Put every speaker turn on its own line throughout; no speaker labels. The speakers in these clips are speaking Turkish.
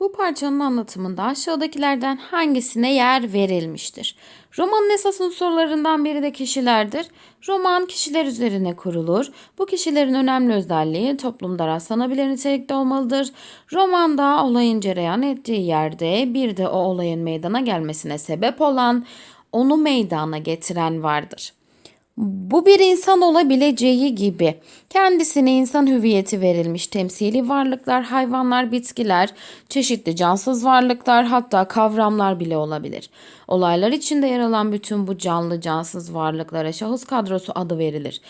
Bu parçanın anlatımında aşağıdakilerden hangisine yer verilmiştir? Romanın esas unsurlarından biri de kişilerdir. Roman kişiler üzerine kurulur. Bu kişilerin önemli özelliği toplumda rastlanabilir nitelikte olmalıdır. Romanda olayın cereyan ettiği yerde bir de o olayın meydana gelmesine sebep olan, onu meydana getiren vardır. Bu bir insan olabileceği gibi kendisine insan hüviyeti verilmiş temsili varlıklar, hayvanlar, bitkiler, çeşitli cansız varlıklar hatta kavramlar bile olabilir. Olaylar içinde yer alan bütün bu canlı cansız varlıklara şahıs kadrosu adı verilir.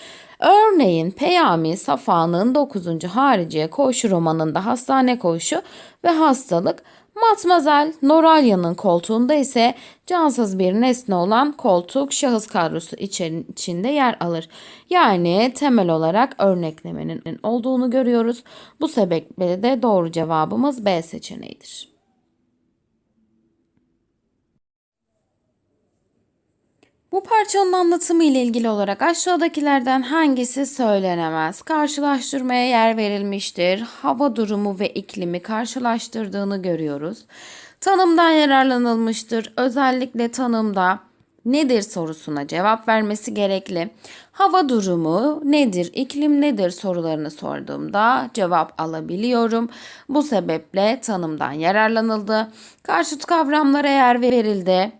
Örneğin Peyami Safa'nın 9. Hariciye Koğuşu romanında hastane koğuşu ve hastalık Matmazel Noralya'nın koltuğunda ise cansız bir nesne olan koltuk şahıs kadrosu içinde yer alır. Yani temel olarak örneklemenin olduğunu görüyoruz. Bu sebeple de doğru cevabımız B seçeneğidir. Bu parçanın anlatımı ile ilgili olarak aşağıdakilerden hangisi söylenemez? Karşılaştırmaya yer verilmiştir. Hava durumu ve iklimi karşılaştırdığını görüyoruz. Tanımdan yararlanılmıştır. Özellikle tanımda nedir sorusuna cevap vermesi gerekli. Hava durumu nedir, iklim nedir sorularını sorduğumda cevap alabiliyorum. Bu sebeple tanımdan yararlanıldı. Karşıt kavramlara yer verildi.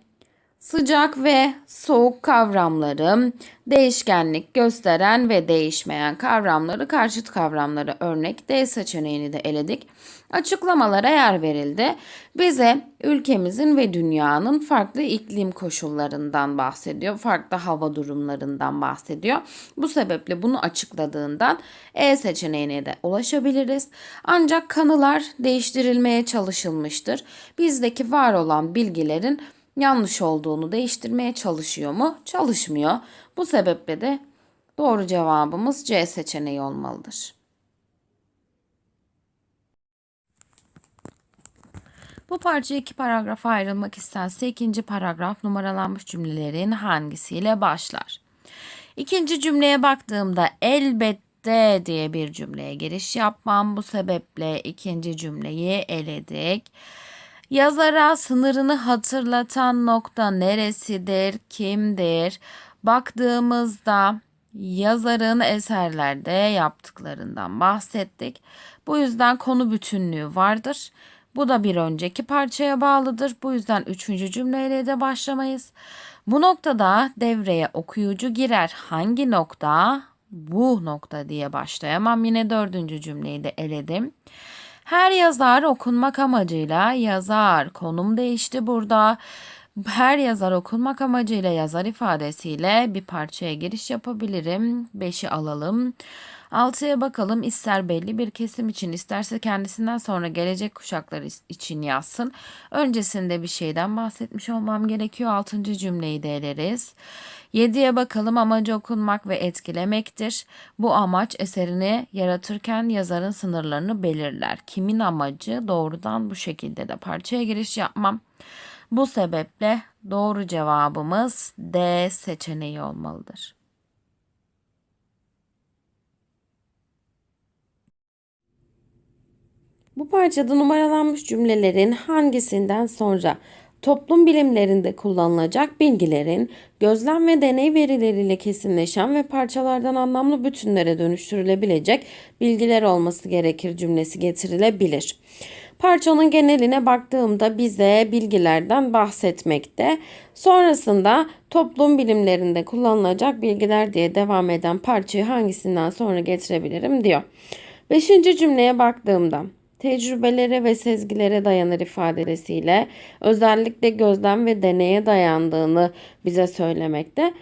Sıcak ve soğuk kavramları, değişkenlik gösteren ve değişmeyen kavramları, karşıt kavramları örnek D seçeneğini de eledik. Açıklamalara yer verildi. Bize ülkemizin ve dünyanın farklı iklim koşullarından bahsediyor, farklı hava durumlarından bahsediyor. Bu sebeple bunu açıkladığından E seçeneğine de ulaşabiliriz. Ancak kanılar değiştirilmeye çalışılmıştır. Bizdeki var olan bilgilerin yanlış olduğunu değiştirmeye çalışıyor mu? Çalışmıyor. Bu sebeple de doğru cevabımız C seçeneği olmalıdır. Bu parça iki paragrafa ayrılmak istense ikinci paragraf numaralanmış cümlelerin hangisiyle başlar? İkinci cümleye baktığımda elbette diye bir cümleye giriş yapmam. Bu sebeple ikinci cümleyi eledik. Yazara sınırını hatırlatan nokta neresidir, kimdir? Baktığımızda yazarın eserlerde yaptıklarından bahsettik. Bu yüzden konu bütünlüğü vardır. Bu da bir önceki parçaya bağlıdır. Bu yüzden üçüncü cümleyle de başlamayız. Bu noktada devreye okuyucu girer. Hangi nokta? Bu nokta diye başlayamam. Yine dördüncü cümleyi de eledim. Her yazar okunmak amacıyla yazar. Konum değişti burada. Her yazar okunmak amacıyla yazar ifadesiyle bir parçaya giriş yapabilirim. 5'i alalım. 6'ya bakalım ister belli bir kesim için isterse kendisinden sonra gelecek kuşaklar için yazsın. Öncesinde bir şeyden bahsetmiş olmam gerekiyor. 6. cümleyi de eleriz. 7'ye bakalım amacı okunmak ve etkilemektir. Bu amaç eserini yaratırken yazarın sınırlarını belirler. Kimin amacı doğrudan bu şekilde de parçaya giriş yapmam. Bu sebeple doğru cevabımız D seçeneği olmalıdır. Bu parçada numaralanmış cümlelerin hangisinden sonra toplum bilimlerinde kullanılacak bilgilerin gözlem ve deney verileriyle kesinleşen ve parçalardan anlamlı bütünlere dönüştürülebilecek bilgiler olması gerekir cümlesi getirilebilir. Parçanın geneline baktığımda bize bilgilerden bahsetmekte. Sonrasında toplum bilimlerinde kullanılacak bilgiler diye devam eden parçayı hangisinden sonra getirebilirim diyor. Beşinci cümleye baktığımda tecrübelere ve sezgilere dayanır ifadesiyle özellikle gözlem ve deneye dayandığını bize söylemekte.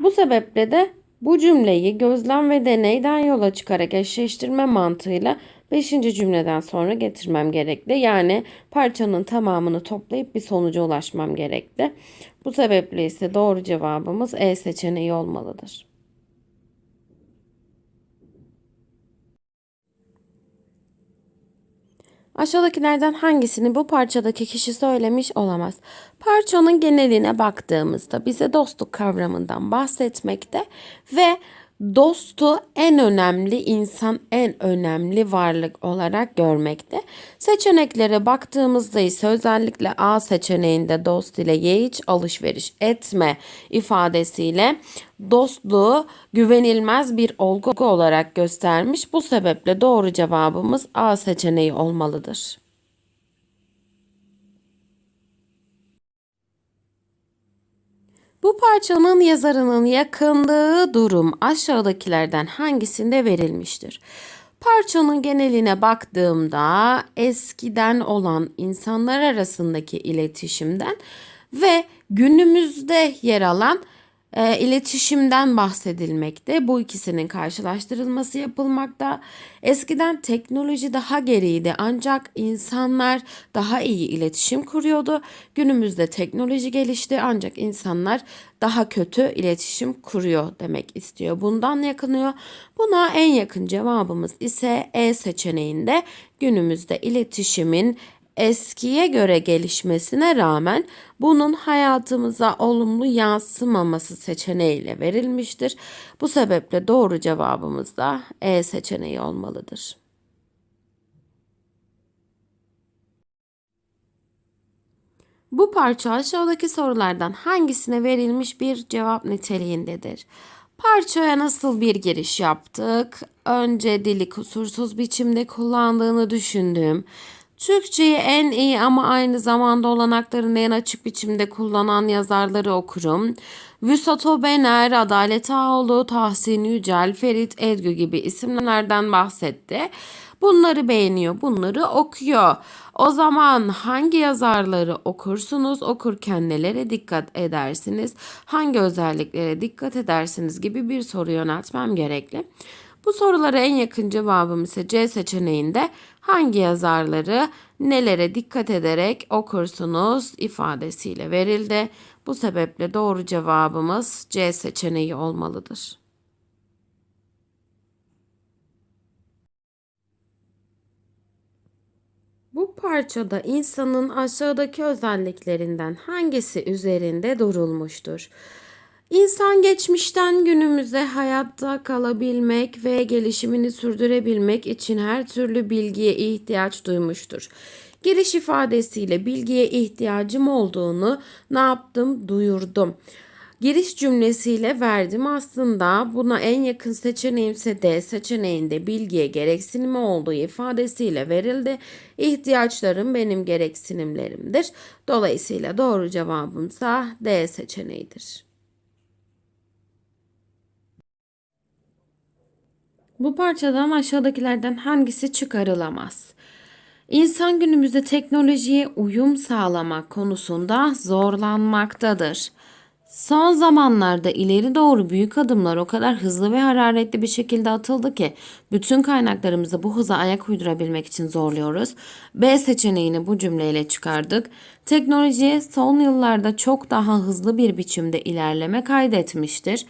Bu sebeple de bu cümleyi gözlem ve deneyden yola çıkarak eşleştirme mantığıyla 5. cümleden sonra getirmem gerekli. Yani parçanın tamamını toplayıp bir sonuca ulaşmam gerekli. Bu sebeple ise doğru cevabımız E seçeneği olmalıdır. Aşağıdakilerden hangisini bu parçadaki kişi söylemiş olamaz? Parçanın geneline baktığımızda bize dostluk kavramından bahsetmekte ve
dostu en önemli insan, en önemli varlık olarak görmekte. Seçeneklere baktığımızda ise özellikle A seçeneğinde dost ile ye hiç alışveriş etme ifadesiyle dostluğu güvenilmez bir olgu olarak göstermiş. Bu sebeple doğru cevabımız A seçeneği olmalıdır. Bu parçanın yazarının yakınlığı durum aşağıdakilerden hangisinde verilmiştir? Parçanın geneline baktığımda eskiden olan insanlar arasındaki iletişimden ve günümüzde yer alan e, iletişimden bahsedilmekte. Bu ikisinin karşılaştırılması yapılmakta. Eskiden teknoloji daha geriydi ancak insanlar daha iyi iletişim kuruyordu. Günümüzde teknoloji gelişti ancak insanlar daha kötü iletişim kuruyor demek istiyor. Bundan yakınıyor. Buna en yakın cevabımız ise E seçeneğinde günümüzde iletişimin eskiye göre gelişmesine rağmen bunun hayatımıza olumlu yansımaması seçeneğiyle verilmiştir. Bu sebeple doğru cevabımız da E seçeneği olmalıdır. Bu parça aşağıdaki sorulardan hangisine verilmiş bir cevap niteliğindedir? Parçaya nasıl bir giriş yaptık? Önce dili kusursuz biçimde kullandığını düşündüğüm, Türkçeyi en iyi ama aynı zamanda olanaklarını en açık biçimde kullanan yazarları okurum. Vüsat Obener, Adalet Ağoğlu, Tahsin Yücel, Ferit Edgü gibi isimlerden bahsetti. Bunları beğeniyor, bunları okuyor. O zaman hangi yazarları okursunuz, okurken nelere dikkat edersiniz, hangi özelliklere dikkat edersiniz gibi bir soru yöneltmem gerekli. Bu sorulara en yakın cevabım ise C seçeneğinde hangi yazarları nelere dikkat ederek okursunuz ifadesiyle verildi. Bu sebeple doğru cevabımız C seçeneği olmalıdır. Bu parçada insanın aşağıdaki özelliklerinden hangisi üzerinde durulmuştur? İnsan geçmişten günümüze hayatta kalabilmek ve gelişimini sürdürebilmek için her türlü bilgiye ihtiyaç duymuştur. Giriş ifadesiyle bilgiye ihtiyacım olduğunu ne yaptım? Duyurdum. Giriş cümlesiyle verdim aslında buna en yakın seçeneğimse D seçeneğinde bilgiye gereksinimi olduğu ifadesiyle verildi. İhtiyaçlarım benim gereksinimlerimdir. Dolayısıyla doğru cevabımsa D seçeneğidir. Bu parçadan aşağıdakilerden hangisi çıkarılamaz? İnsan günümüzde teknolojiye uyum sağlamak konusunda zorlanmaktadır. Son zamanlarda ileri doğru büyük adımlar o kadar hızlı ve hararetli bir şekilde atıldı ki bütün kaynaklarımızı bu hıza ayak uydurabilmek için zorluyoruz. B seçeneğini bu cümleyle çıkardık. Teknoloji son yıllarda çok daha hızlı bir biçimde ilerleme kaydetmiştir.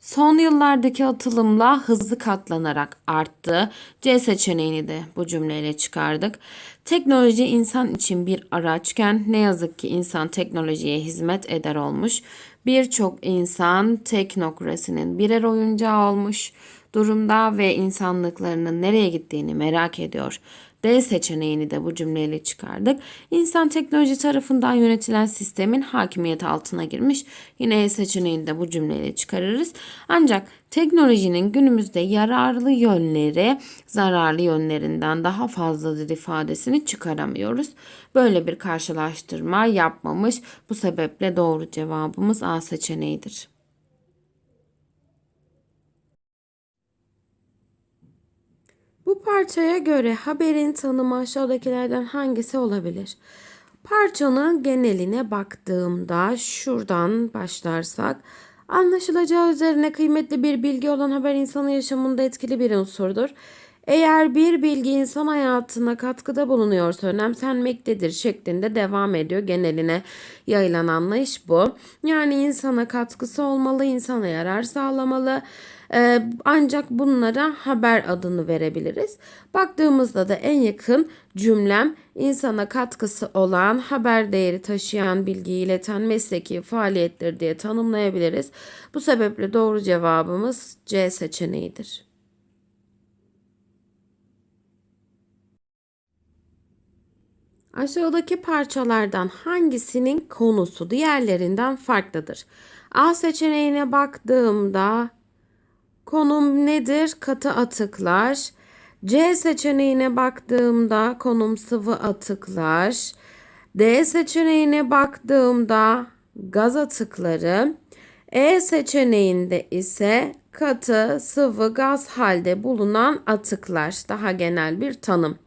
Son yıllardaki atılımla hızlı katlanarak arttı. C seçeneğini de bu cümleyle çıkardık. Teknoloji insan için bir araçken ne yazık ki insan teknolojiye hizmet eder olmuş. Birçok insan teknokrasinin birer oyuncağı olmuş durumda ve insanlıklarının nereye gittiğini merak ediyor. D seçeneğini de bu cümleyle çıkardık. İnsan teknoloji tarafından yönetilen sistemin hakimiyeti altına girmiş. Yine E seçeneğini de bu cümleyle çıkarırız. Ancak teknolojinin günümüzde yararlı yönleri zararlı yönlerinden daha fazladır ifadesini çıkaramıyoruz. Böyle bir karşılaştırma yapmamış. Bu sebeple doğru cevabımız A seçeneğidir. Bu parçaya göre haberin tanımı aşağıdakilerden hangisi olabilir? Parçanın geneline baktığımda şuradan başlarsak anlaşılacağı üzerine kıymetli bir bilgi olan haber insanın yaşamında etkili bir unsurdur. Eğer bir bilgi insan hayatına katkıda bulunuyorsa önemsenmektedir şeklinde devam ediyor. Geneline yayılan anlayış bu. Yani insana katkısı olmalı, insana yarar sağlamalı. Ee, ancak bunlara haber adını verebiliriz. Baktığımızda da en yakın cümlem insana katkısı olan, haber değeri taşıyan, bilgiyi ileten mesleki faaliyettir diye tanımlayabiliriz. Bu sebeple doğru cevabımız C seçeneğidir. Aşağıdaki parçalardan hangisinin konusu diğerlerinden farklıdır? A seçeneğine baktığımda konum nedir? Katı atıklar. C seçeneğine baktığımda konum sıvı atıklar. D seçeneğine baktığımda gaz atıkları. E seçeneğinde ise katı, sıvı, gaz halde bulunan atıklar. Daha genel bir tanım.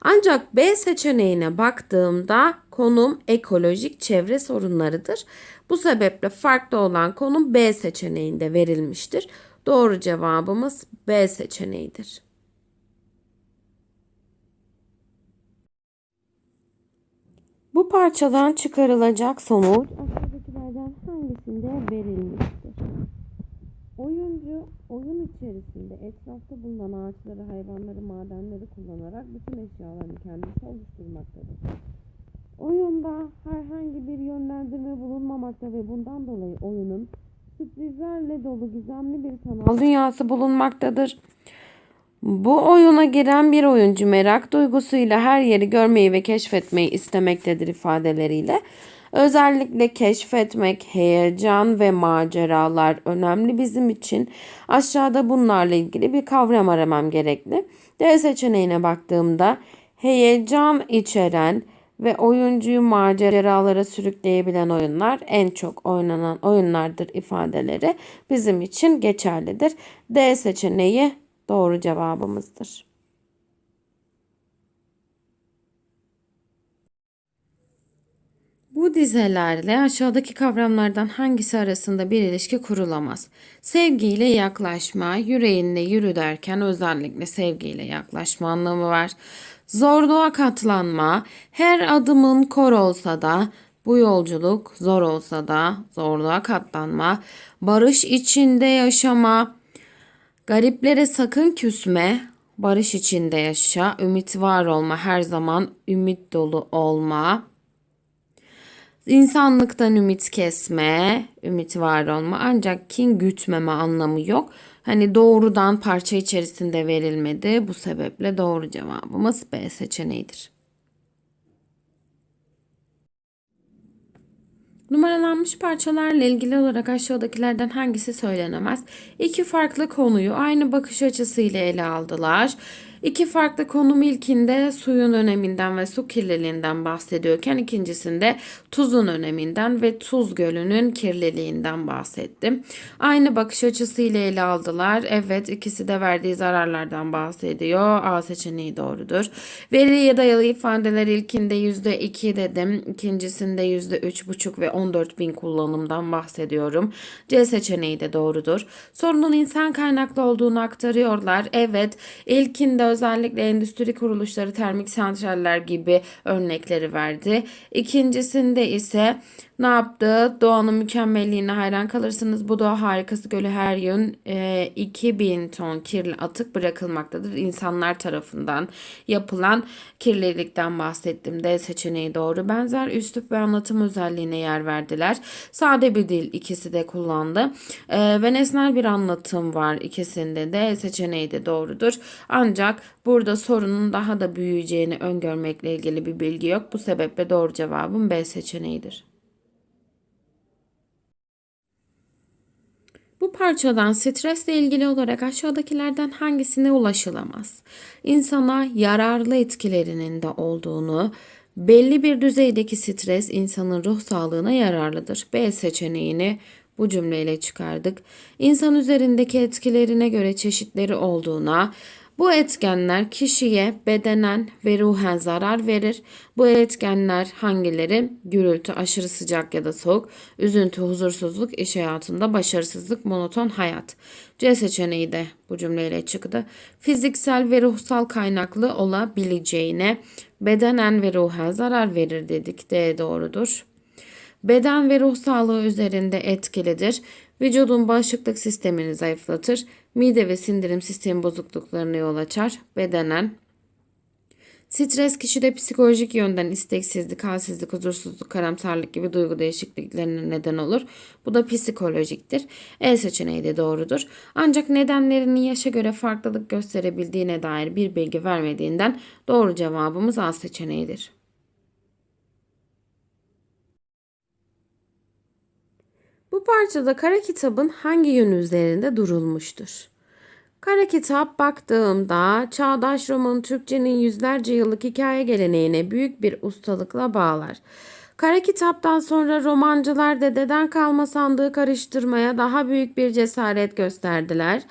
Ancak B seçeneğine baktığımda konum ekolojik çevre sorunlarıdır. Bu sebeple farklı olan konum B seçeneğinde verilmiştir. Doğru cevabımız B seçeneğidir. Bu parçadan çıkarılacak sonuç aşağıdakilerden hangisinde verilmiştir? Oyuncu oyun içerisinde etrafta bulunan ağaçları, hayvanları, madenleri kullanarak bütün eşyalarını kendisi oluşturmaktadır. Oyunda herhangi bir yönlendirme bulunmamakta ve bundan dolayı oyunun sürprizlerle dolu gizemli bir sanal dünyası bulunmaktadır. Bu oyuna giren bir oyuncu merak duygusuyla her yeri görmeyi ve keşfetmeyi istemektedir ifadeleriyle. Özellikle keşfetmek, heyecan ve maceralar önemli bizim için. Aşağıda bunlarla ilgili bir kavram aramam gerekli. D seçeneğine baktığımda heyecan içeren ve oyuncuyu maceralara sürükleyebilen oyunlar en çok oynanan oyunlardır ifadeleri bizim için geçerlidir. D seçeneği doğru cevabımızdır. Bu dizelerle aşağıdaki kavramlardan hangisi arasında bir ilişki kurulamaz? Sevgiyle yaklaşma, yüreğinle yürü derken özellikle sevgiyle yaklaşma anlamı var. Zorluğa katlanma, her adımın kor olsa da bu yolculuk zor olsa da zorluğa katlanma, barış içinde yaşama, Gariplere sakın küsme, barış içinde yaşa, ümit var olma, her zaman ümit dolu olma. İnsanlıktan ümit kesme, ümit var olma ancak kin gütmeme anlamı yok. Hani doğrudan parça içerisinde verilmedi. Bu sebeple doğru cevabımız B seçeneğidir. Numaralanmış parçalarla ilgili olarak aşağıdakilerden hangisi söylenemez? İki farklı konuyu aynı bakış açısıyla ele aldılar. İki farklı konum ilkinde suyun öneminden ve su kirliliğinden bahsediyorken ikincisinde tuzun öneminden ve tuz gölünün kirliliğinden bahsettim. Aynı bakış açısıyla ele aldılar. Evet ikisi de verdiği zararlardan bahsediyor. A seçeneği doğrudur. Veriye dayalı ifadeler ilkinde %2 dedim. İkincisinde %3,5 ve 14 bin kullanımdan bahsediyorum. C seçeneği de doğrudur. Sorunun insan kaynaklı olduğunu aktarıyorlar. Evet ilkinde özellikle endüstri kuruluşları, termik santraller gibi örnekleri verdi. İkincisinde ise ne yaptı? Doğanın mükemmelliğine hayran kalırsınız. Bu doğa harikası gölü her yıl e, 2000 ton kirli atık bırakılmaktadır. İnsanlar tarafından yapılan kirlilikten bahsettim. D seçeneği doğru. Benzer üslup ve anlatım özelliğine yer verdiler. Sade bir dil ikisi de kullandı. E, ve nesnel bir anlatım var ikisinde de. seçeneği de doğrudur. Ancak burada sorunun daha da büyüyeceğini öngörmekle ilgili bir bilgi yok. Bu sebeple doğru cevabım B seçeneğidir. Bu parçadan stresle ilgili olarak aşağıdakilerden hangisine ulaşılamaz? İnsana yararlı etkilerinin de olduğunu, belli bir düzeydeki stres insanın ruh sağlığına yararlıdır. B seçeneğini bu cümleyle çıkardık. İnsan üzerindeki etkilerine göre çeşitleri olduğuna, bu etkenler kişiye bedenen ve ruhen zarar verir. Bu etkenler hangileri? Gürültü, aşırı sıcak ya da soğuk, üzüntü, huzursuzluk, iş hayatında başarısızlık, monoton hayat. C seçeneği de bu cümleyle çıktı. Fiziksel ve ruhsal kaynaklı olabileceğine bedenen ve ruhen zarar verir dedik. D doğrudur. Beden ve ruh sağlığı üzerinde etkilidir. Vücudun bağışıklık sistemini zayıflatır. Mide ve sindirim sistemi bozukluklarına yol açar. Bedenen Stres kişide psikolojik yönden isteksizlik, halsizlik, huzursuzluk, karamsarlık gibi duygu değişikliklerine neden olur. Bu da psikolojiktir. E seçeneği de doğrudur. Ancak nedenlerinin yaşa göre farklılık gösterebildiğine dair bir bilgi vermediğinden doğru cevabımız A seçeneğidir. Parçada kara kitabın hangi yönü üzerinde durulmuştur? Kara kitap baktığımda çağdaş roman Türkçenin yüzlerce yıllık hikaye geleneğine büyük bir ustalıkla bağlar. Kara kitaptan sonra romancılar dededen kalma sandığı karıştırmaya daha büyük bir cesaret gösterdiler.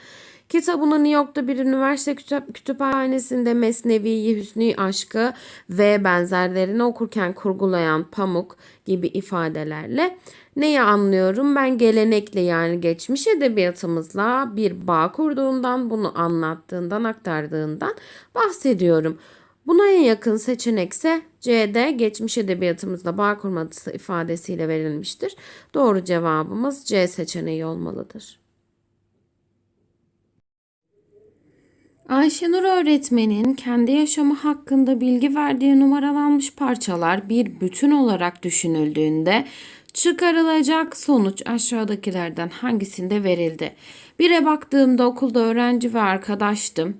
Kitabını New York'ta bir üniversite kütüp- kütüphanesinde Mesnevi'yi, Hüsnü Aşkı ve benzerlerini okurken kurgulayan Pamuk gibi ifadelerle neyi anlıyorum? Ben gelenekle yani geçmiş edebiyatımızla bir bağ kurduğundan, bunu anlattığından, aktardığından bahsediyorum. Buna en yakın seçenekse C'de geçmiş edebiyatımızla bağ kurması ifadesiyle verilmiştir. Doğru cevabımız C seçeneği olmalıdır. Ayşenur öğretmenin kendi yaşamı hakkında bilgi verdiği numaralanmış parçalar bir bütün olarak düşünüldüğünde çıkarılacak sonuç aşağıdakilerden hangisinde verildi? Bire baktığımda okulda öğrenci ve arkadaştım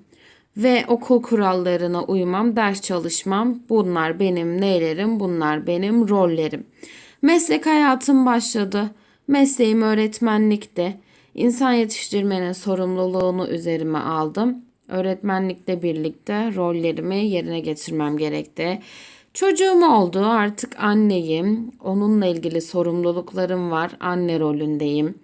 ve okul kurallarına uymam, ders çalışmam. Bunlar benim neylerim, bunlar benim rollerim. Meslek hayatım başladı. Mesleğim öğretmenlikti. İnsan yetiştirmenin sorumluluğunu üzerime aldım. Öğretmenlikle birlikte rollerimi yerine getirmem gerekti. Çocuğum oldu artık anneyim. Onunla ilgili sorumluluklarım var. Anne rolündeyim.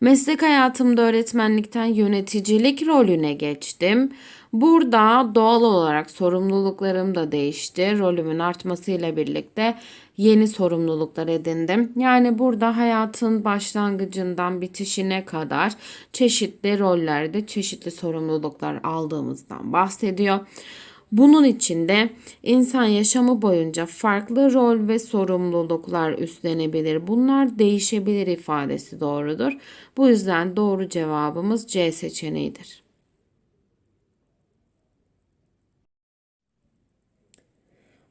Meslek hayatımda öğretmenlikten yöneticilik rolüne geçtim. Burada doğal olarak sorumluluklarım da değişti. Rolümün artmasıyla birlikte yeni sorumluluklar edindim. Yani burada hayatın başlangıcından bitişine kadar çeşitli rollerde çeşitli sorumluluklar aldığımızdan bahsediyor. Bunun için de insan yaşamı boyunca farklı rol ve sorumluluklar üstlenebilir. Bunlar değişebilir ifadesi doğrudur. Bu yüzden doğru cevabımız C seçeneğidir.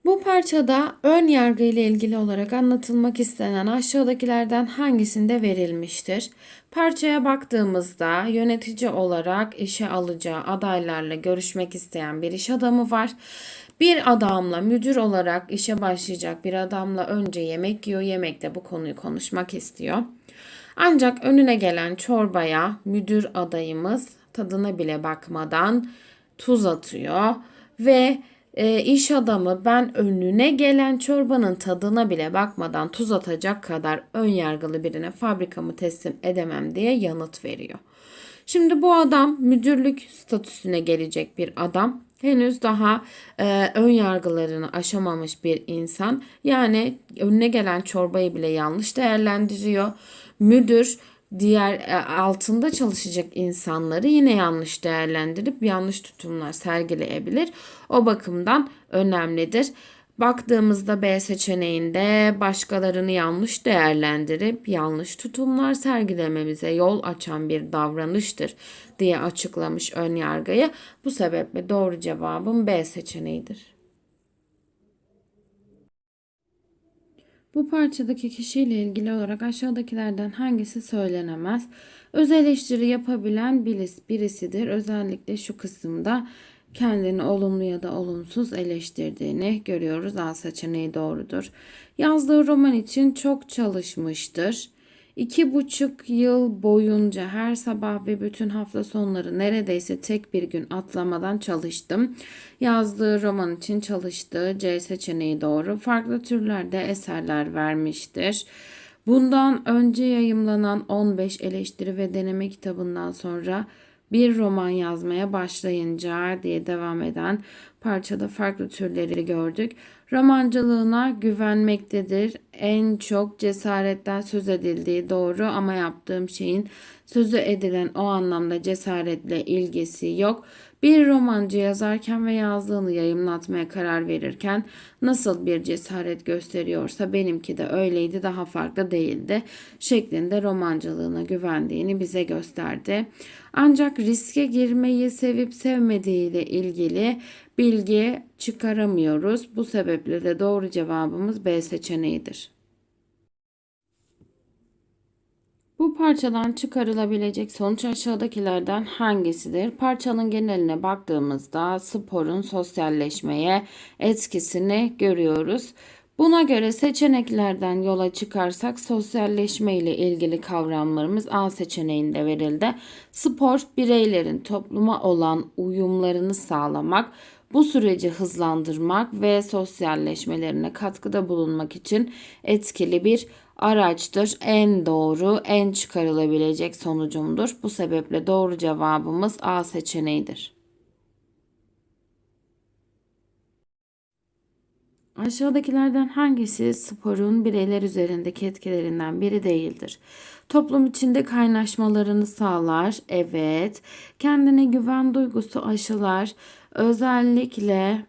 Bu parçada ön yargı ile ilgili olarak anlatılmak istenen aşağıdakilerden hangisinde verilmiştir? Parçaya baktığımızda yönetici olarak işe alacağı adaylarla görüşmek isteyen bir iş adamı var. Bir adamla müdür olarak işe başlayacak bir adamla önce yemek yiyor. Yemekte bu konuyu konuşmak istiyor. Ancak önüne gelen çorbaya müdür adayımız tadına bile bakmadan tuz atıyor ve e, iş adamı ben önüne gelen çorbanın tadına bile bakmadan tuz atacak kadar ön yargılı birine fabrikamı teslim edemem diye yanıt veriyor. Şimdi bu adam müdürlük statüsüne gelecek bir adam. Henüz daha e, ön yargılarını aşamamış bir insan. Yani önüne gelen çorbayı bile yanlış değerlendiriyor. Müdür diğer e, altında çalışacak insanları yine yanlış değerlendirip yanlış tutumlar sergileyebilir. O bakımdan önemlidir. Baktığımızda B seçeneğinde başkalarını yanlış değerlendirip yanlış tutumlar sergilememize yol açan bir davranıştır diye açıklamış ön yargıyı. Bu sebeple doğru cevabım B seçeneğidir. Bu parçadaki kişiyle ilgili olarak aşağıdakilerden hangisi söylenemez? Öz eleştiri yapabilen biris, birisidir. Özellikle şu kısımda kendini olumlu ya da olumsuz eleştirdiğini görüyoruz. A seçeneği doğrudur. Yazdığı roman için çok çalışmıştır. İki buçuk yıl boyunca her sabah ve bütün hafta sonları neredeyse tek bir gün atlamadan çalıştım. Yazdığı roman için çalıştığı C seçeneği doğru. Farklı türlerde eserler vermiştir. Bundan önce yayımlanan 15 eleştiri ve deneme kitabından sonra bir roman yazmaya başlayınca diye devam eden parçada farklı türleri gördük. Romancılığına güvenmektedir. En çok cesaretten söz edildiği doğru ama yaptığım şeyin sözü edilen o anlamda cesaretle ilgisi yok. Bir romancı yazarken ve yazdığını yayımlatmaya karar verirken nasıl bir cesaret gösteriyorsa benimki de öyleydi daha farklı değildi şeklinde romancılığına güvendiğini bize gösterdi. Ancak riske girmeyi sevip sevmediğiyle ilgili bilgi çıkaramıyoruz. Bu sebeple de doğru cevabımız B seçeneğidir. Bu parçadan çıkarılabilecek sonuç aşağıdakilerden hangisidir? Parçanın geneline baktığımızda sporun sosyalleşmeye etkisini görüyoruz. Buna göre seçeneklerden yola çıkarsak sosyalleşme ile ilgili kavramlarımız A seçeneğinde verildi. Spor bireylerin topluma olan uyumlarını sağlamak, bu süreci hızlandırmak ve sosyalleşmelerine katkıda bulunmak için etkili bir araçtır. En doğru, en çıkarılabilecek sonucumdur. Bu sebeple doğru cevabımız A seçeneğidir. Aşağıdakilerden hangisi sporun bireyler üzerindeki etkilerinden biri değildir? Toplum içinde kaynaşmalarını sağlar. Evet. Kendine güven duygusu aşılar. Özellikle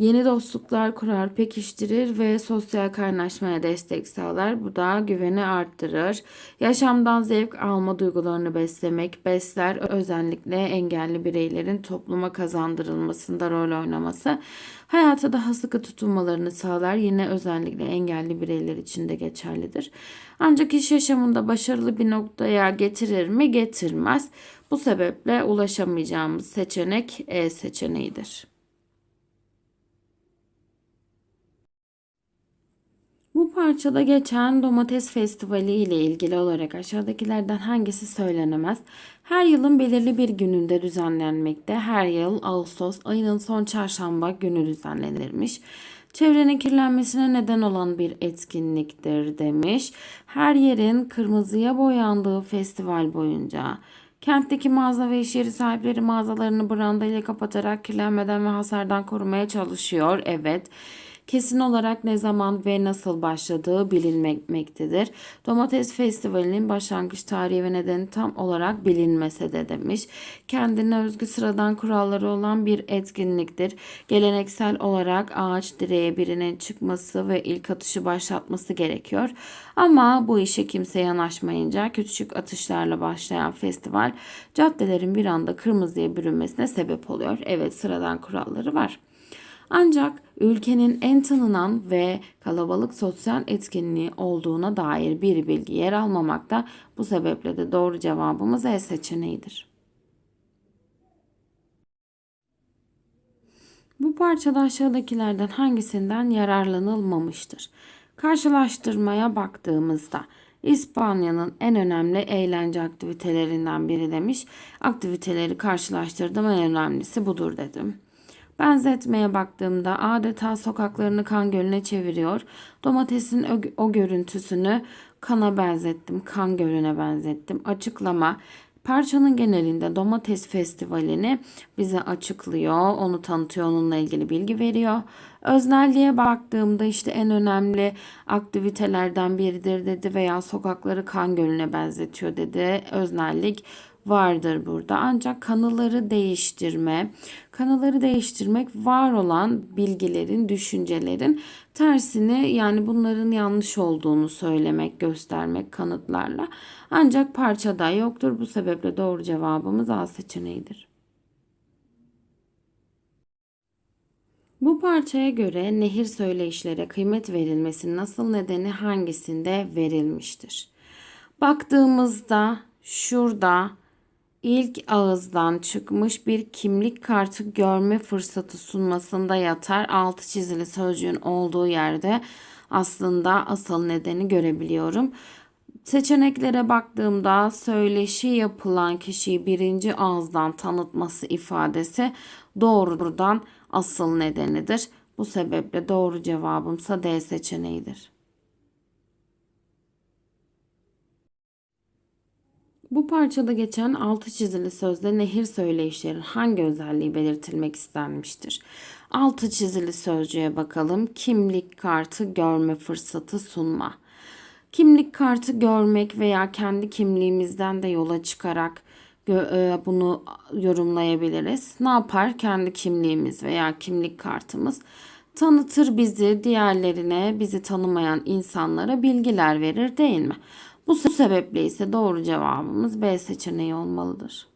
Yeni dostluklar kurar, pekiştirir ve sosyal kaynaşmaya destek sağlar. Bu da güveni arttırır. Yaşamdan zevk alma duygularını beslemek, besler. Özellikle engelli bireylerin topluma kazandırılmasında rol oynaması. Hayata daha sıkı tutunmalarını sağlar. Yine özellikle engelli bireyler için de geçerlidir. Ancak iş yaşamında başarılı bir noktaya getirir mi? Getirmez. Bu sebeple ulaşamayacağımız seçenek E seçeneğidir. Bu parçada geçen domates festivali ile ilgili olarak aşağıdakilerden hangisi söylenemez? Her yılın belirli bir gününde düzenlenmekte. Her yıl Ağustos ayının son çarşamba günü düzenlenirmiş. Çevrenin kirlenmesine neden olan bir etkinliktir demiş. Her yerin kırmızıya boyandığı festival boyunca Kentteki mağaza ve iş yeri sahipleri mağazalarını branda ile kapatarak kirlenmeden ve hasardan korumaya çalışıyor. Evet. Kesin olarak ne zaman ve nasıl başladığı bilinmektedir. Domates Festivali'nin başlangıç tarihi ve nedeni tam olarak bilinmese de demiş. Kendine özgü sıradan kuralları olan bir etkinliktir. Geleneksel olarak ağaç direğe birinin çıkması ve ilk atışı başlatması gerekiyor. Ama bu işe kimse yanaşmayınca küçük atışlarla başlayan festival caddelerin bir anda kırmızıya bürünmesine sebep oluyor. Evet sıradan kuralları var. Ancak ülkenin en tanınan ve kalabalık sosyal etkinliği olduğuna dair bir bilgi yer almamakta. Bu sebeple de doğru cevabımız E seçeneğidir. Bu parçada aşağıdakilerden hangisinden yararlanılmamıştır? Karşılaştırmaya baktığımızda İspanya'nın en önemli eğlence aktivitelerinden biri demiş. Aktiviteleri karşılaştırdım en önemlisi budur dedim. Benzetmeye baktığımda adeta sokaklarını kan gölüne çeviriyor. Domatesin o, o görüntüsünü kana benzettim, kan gölüne benzettim. Açıklama Parçanın genelinde domates festivalini bize açıklıyor, onu tanıtıyor, onunla ilgili bilgi veriyor. Öznelliğe baktığımda işte en önemli aktivitelerden biridir dedi veya sokakları kan gölüne benzetiyor dedi. Öznellik vardır burada. Ancak kanıları değiştirme, kanıları değiştirmek var olan bilgilerin, düşüncelerin tersini yani bunların yanlış olduğunu söylemek, göstermek kanıtlarla. Ancak parçada yoktur. Bu sebeple doğru cevabımız A seçeneğidir. Bu parçaya göre nehir söyleyişlere kıymet verilmesinin nasıl nedeni hangisinde verilmiştir? Baktığımızda şurada ilk ağızdan çıkmış bir kimlik kartı görme fırsatı sunmasında yatar. Altı çizili sözcüğün olduğu yerde aslında asıl nedeni görebiliyorum. Seçeneklere baktığımda söyleşi yapılan kişiyi birinci ağızdan tanıtması ifadesi doğrudan asıl nedenidir. Bu sebeple doğru cevabımsa D seçeneğidir. Bu parçada geçen altı çizili sözde nehir söyleyişlerin hangi özelliği belirtilmek istenmiştir? Altı çizili sözcüğe bakalım. Kimlik kartı görme fırsatı sunma. Kimlik kartı görmek veya kendi kimliğimizden de yola çıkarak e, bunu yorumlayabiliriz. Ne yapar? Kendi kimliğimiz veya kimlik kartımız tanıtır bizi diğerlerine, bizi tanımayan insanlara bilgiler verir değil mi? Bu sebeple ise doğru cevabımız B seçeneği olmalıdır.